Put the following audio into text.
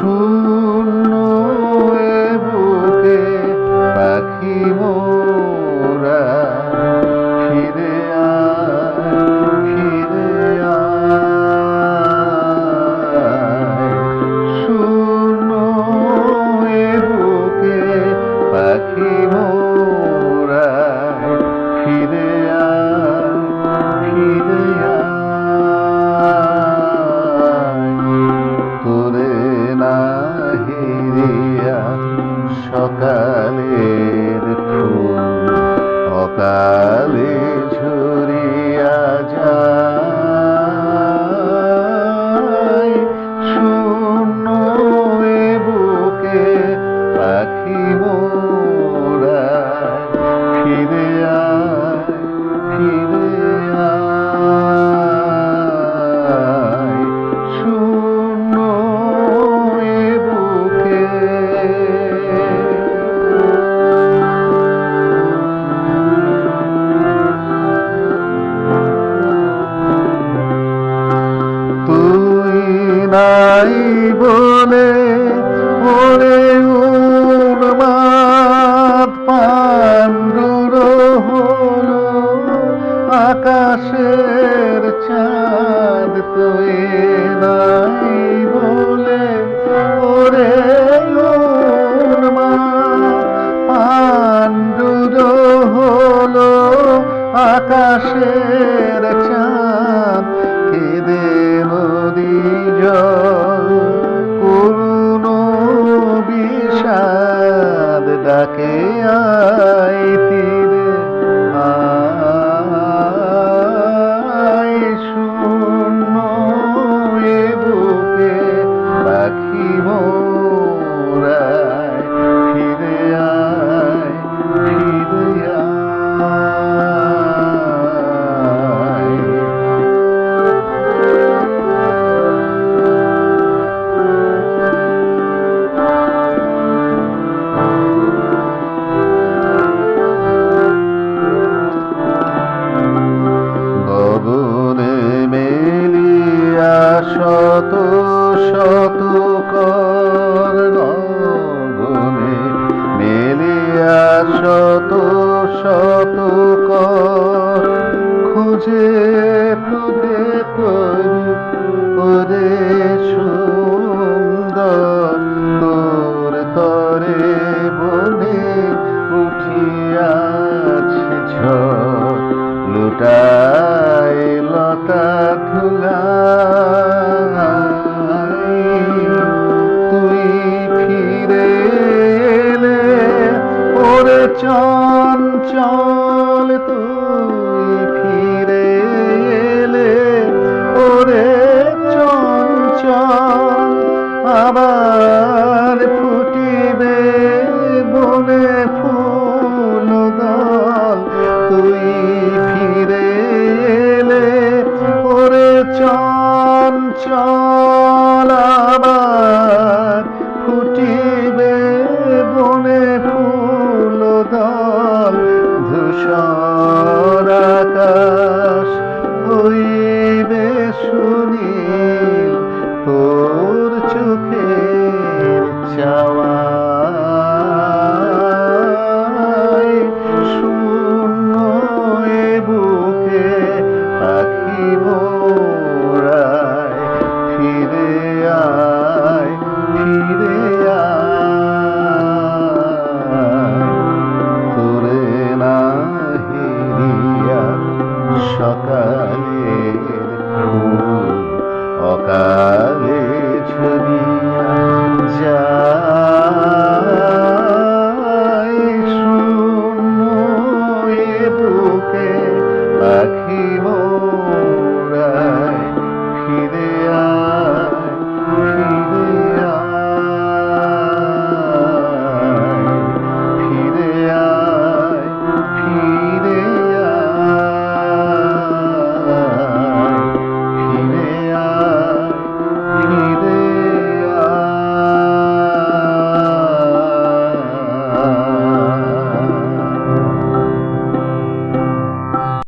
True. Namaskar. তুই নাই বলে ওরে উন্মাদ পাণ্ডুর হল আকাশের চাঁদ তুই নাই আইতি শত শত কর খুঁজে তুলে তরি ওরে সুন্দর, তরে বনে উঠিয়াছে ছ লুটায় লতা ধুলা চঞ্চল তুমি